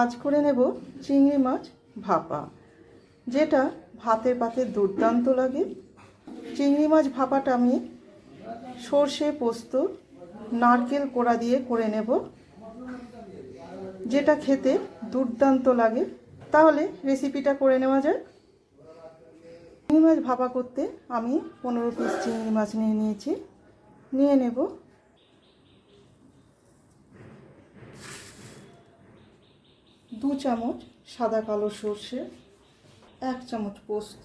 আজ করে নেব চিংড়ি মাছ ভাপা, যেটা ভাতে পাতে দুর্দান্ত লাগে। চিংড়ি মাছ ভাপাটা আমি সর্ষে, পোস্ত, নারকেল কোড়া দিয়ে করে নেব, যেটা খেতে দুর্দান্ত লাগে। তাহলে রেসিপিটা করে নেওয়া যায় চিংড়ি মাছ ভাপা করতে আমি পনেরো পিস চিংড়ি মাছ নিয়ে নিয়েছি। নিয়ে নেব। দু চামচ সাদা কালো সর্ষে, এক চামচ পোস্ত,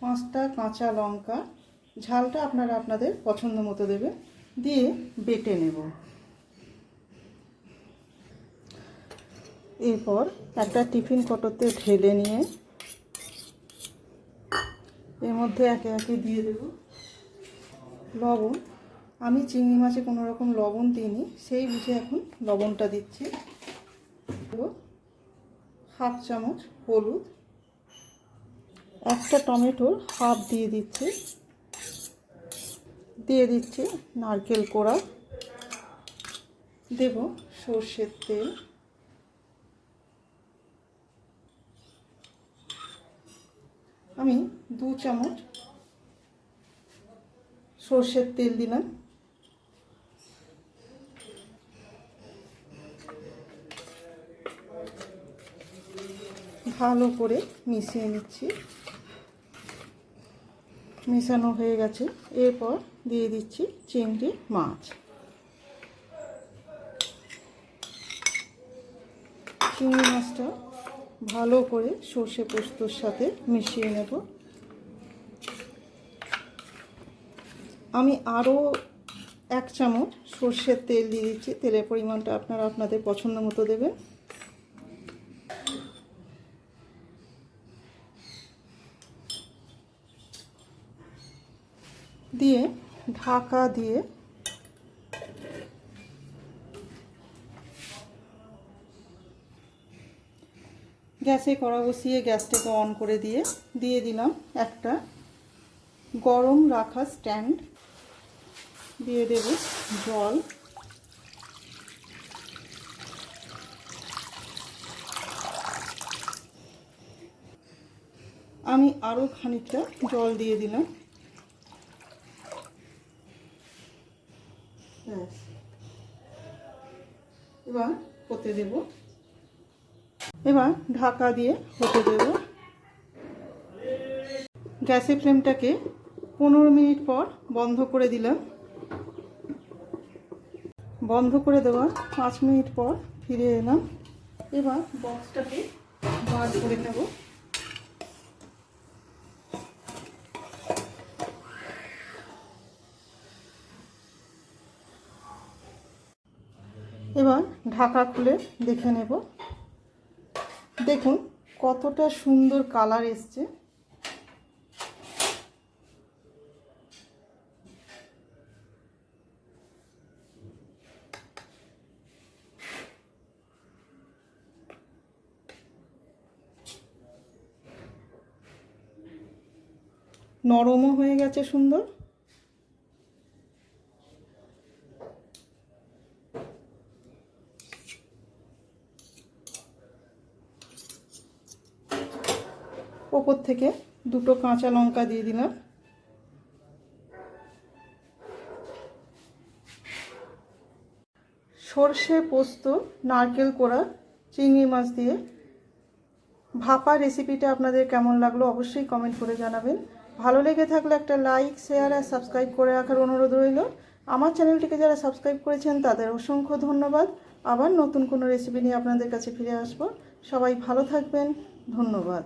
পাঁচটা কাঁচা লঙ্কা। ঝালটা আপনারা আপনাদের পছন্দ মতো দেবে দিয়ে বেটে নেব। এরপর একটা টিফিন কটরতে ঢেলে নিয়ে এর মধ্যে একে একে দিয়ে দেব। লবণ আমি চিংড়ি মাছে কোনো রকম লবণ দিইনি, সেই বুঝে এখন লবণটা দিচ্ছি। হাফ চামচ হলুদ, একটা টমেটোর হাফ দিয়ে দিচ্ছি। দিয়ে দিচ্ছি নারকেল কোড়া। দেব সর্ষের তেল। আমি দু চামচ সর্ষের তেল দিলাম। ভালো করে মিশিয়ে নিচ্ছি। মেশানো হয়ে গেছে। এরপর দিয়ে দিচ্ছি চিংড়ি মাছ। চিংড়ি মাছটা ভালো করে সর্ষে পোস্তর সাথে মিশিয়ে নেব। আমি আরও এক চামচ সর্ষের তেল দিয়ে দিচ্ছি। তেলের পরিমাণটা আপনারা আপনাদের পছন্দ মতো দেবেন। দিয়ে ঢাকা দিয়ে গ্যাসে কড়া বসিয়ে গ্যাসটাকে অন করে দিয়ে দিয়ে দিলাম একটা গরম রাখা স্ট্যান্ড। দিয়ে দেব জল। আমি আরও খানিকটা জল দিয়ে দিলাম। ব্যাস এবার হতে দেব। এবার ঢাকা দিয়ে হতে দেব। গ্যাসের ফ্লেমটাকে পনেরো মিনিট পর বন্ধ করে দিলাম। বন্ধ করে দেওয়ার পাঁচ মিনিট পর ফিরে এলাম। এবার বক্সটাকে বার করে নেব। এবার ঢাকা খুলে দেখে নেব। দেখুন কতটা সুন্দর কালার এসছে। নরমও হয়ে গেছে সুন্দর। ওপর থেকে দুটো কাঁচা লঙ্কা দিয়ে দিলাম। সর্ষে পোস্ত, নারকেল কোড়া, চিংড়ি মাছ দিয়ে ভাপা রেসিপিটা আপনাদের কেমন লাগল অবশ্যই কমেন্ট করে জানাবেন। ভালো লেগে থাকলে একটা লাইক শেয়ার আর সাবস্ক্রাইব করে রাখার অনুরোধ রইল। আমার চ্যানেলটিকে যারা সাবস্ক্রাইব করেছেন তাদের অসংখ্য ধন্যবাদ। আবার নতুন কোনো রেসিপি নিয়ে আপনাদের কাছে ফিরে আসব। সবাই ভালো থাকবেন। ধন্যবাদ।